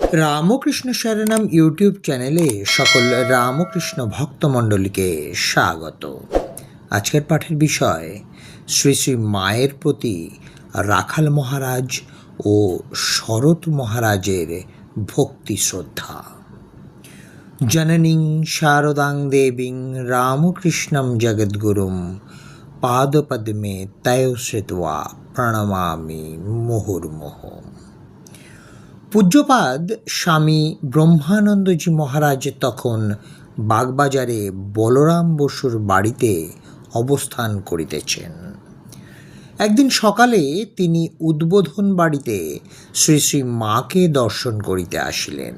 Ramakrishna শরণম YouTube চ্যানেলে সকল রামকৃষ্ণ ভক্তমণ্ডলীকে স্বাগত। আজকের পাঠের বিষয়, শ্রী শ্রী মায়ের প্রতি রাখাল মহারাজ ও শরৎ মহারাজের ভক্তি শ্রদ্ধা। জননীং শারদাং দেবীং রামকৃষ্ণম জগদ্গুরুম পাদপদ্মে তয় শ্রিত্বা প্রণমামি মুহুর্মুহ। পূজ্যপাদ স্বামী ব্রহ্মানন্দজি মহারাজ তখন বাগবাজারে বলরাম বসুর বাড়িতে অবস্থান করিতেছেন। একদিন সকালে তিনি উদ্বোধন বাড়িতে শ্রী শ্রী মাকে দর্শন করিতে আসিলেন।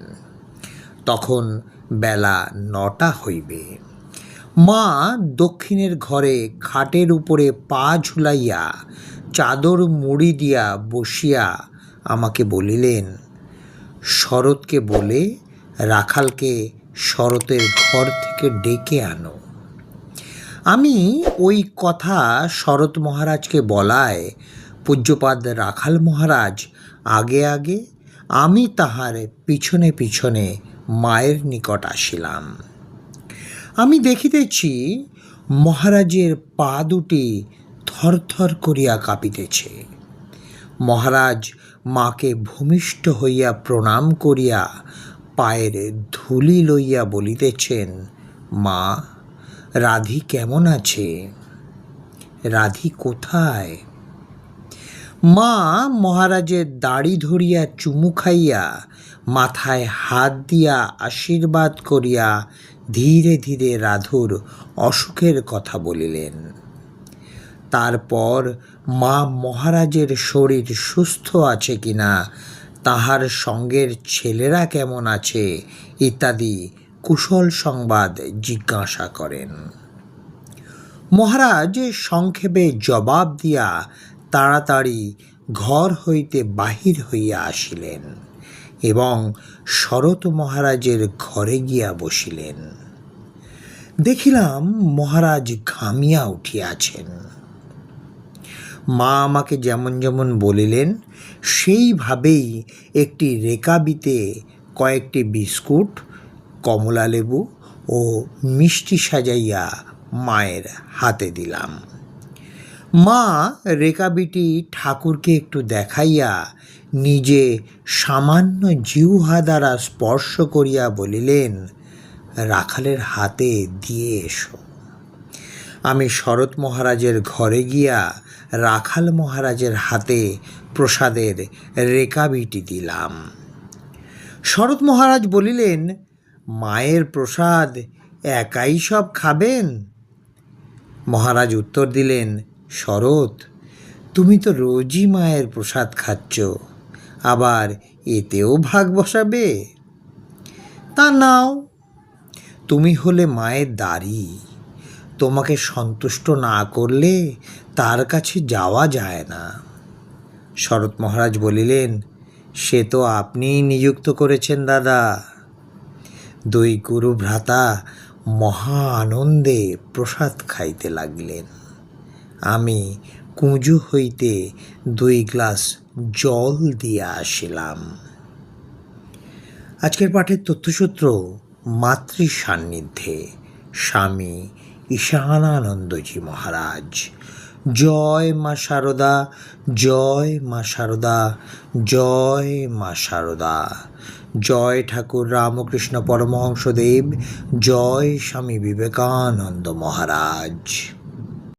তখন বেলা নটা হইবে। মা দক্ষিণের ঘরে খাটের উপরে পা ঝুলাইয়া চাদর মুড়ি দিয়া বসিয়া আমাকে বলিলেন শরৎকে বলে রাখালকে শরতের ঘর থেকে ডেকে আনো। আমি ওই কথা শরৎ মহারাজকে বলায়, পূজ্যপাদ রাখাল মহারাজ, আগে আগে আমি তাহার পিছনে পিছনে মায়ের নিকট আসিলাম। আমি দেখিতেছি মহারাজের পা দুটি থরথর করিয়া কাঁপিতেছে। মহারাজ মাকে ভূমিষ্ঠ হইয়া প্রণাম করিয়া পায়ের ধুলি লইয়া বলিতেছেন, মা, রাধি কেমন আছে? রাধি কোথায়? মা, মহারাজের দাড়ি ধরিয়া চুমু খাইয়া, মাথায় হাত দিয়া আশীর্বাদ করিয়া ধীরে ধীরে রাধুর অসুখের কথা বলিলেন। তারপর মা মহারাজের শরীর সুস্থ আছে কিনা, তাহার সঙ্গের ছেলেরা কেমন আছে, ইত্যাদি কুশল সংবাদ জিজ্ঞাসা করেন। মহারাজ সংক্ষেপে জবাব দিয়া তাড়াতাড়ি ঘর হইতে বাহির হইয়া আসিলেন এবং শরৎ মহারাজের ঘরে গিয়া বসিলেন। দেখিলাম মহারাজ ঘামিয়া উঠিয়াছেন। মা আমাকে যেমন যেমন বলিলেন, সেইভাবেই একটি রেকাবিতে কয়েকটি বিস্কুট কমলা লেবু ও মিষ্টি সাজাইয়া মায়ের হাতে দিলাম। মা রেকাবিটি ঠাকুরকে একটু দেখাইয়া নিজে সামান্য জিহ্বা দ্বারা স্পর্শ করিয়া বলিলেন, রাখালের হাতে দিয়ে এসো। আমি শরৎ মহারাজের ঘরে গিয়া রাখাল মহারাজের হাতে প্রসাদের রেকাবিটি দিলাম। শরৎ মহারাজ বলিলেন, মায়ের প্রসাদ একাই সব খাবেন? মহারাজ উত্তর দিলেন, শরৎ, তুমি তো রোজই মায়ের প্রসাদ খাচ্ছ, আবার এতেও ভাগ বসাবে? তা নাও, তুমি হলে মায়ের দাড়ি। তোমাকে সন্তুষ্ট না করলে তার কাছে যাওয়া যায় না। শরৎ মহারাজ বলিলেন, সে তো আপনিই নিযুক্ত করেছেন দাদা। দুই গুরু ভ্রাতা মহা আনন্দে প্রসাদ খাইতে লাগলেন। আমি কুঁজু হইতে দুই গ্লাস জল দিয়ে আসিলাম। আজকের পাঠের তথ্যসূত্র মাতৃ সান্নিধ্যে স্বামী ঈশানানন্দজি মহারাজ। জয় মা শারদা, জয় মা শারদা, জয় মা শারদা। জয় ঠাকুর রামকৃষ্ণ পরমহংসদেব, জয় স্বামী বিবেকানন্দ মহারাজ।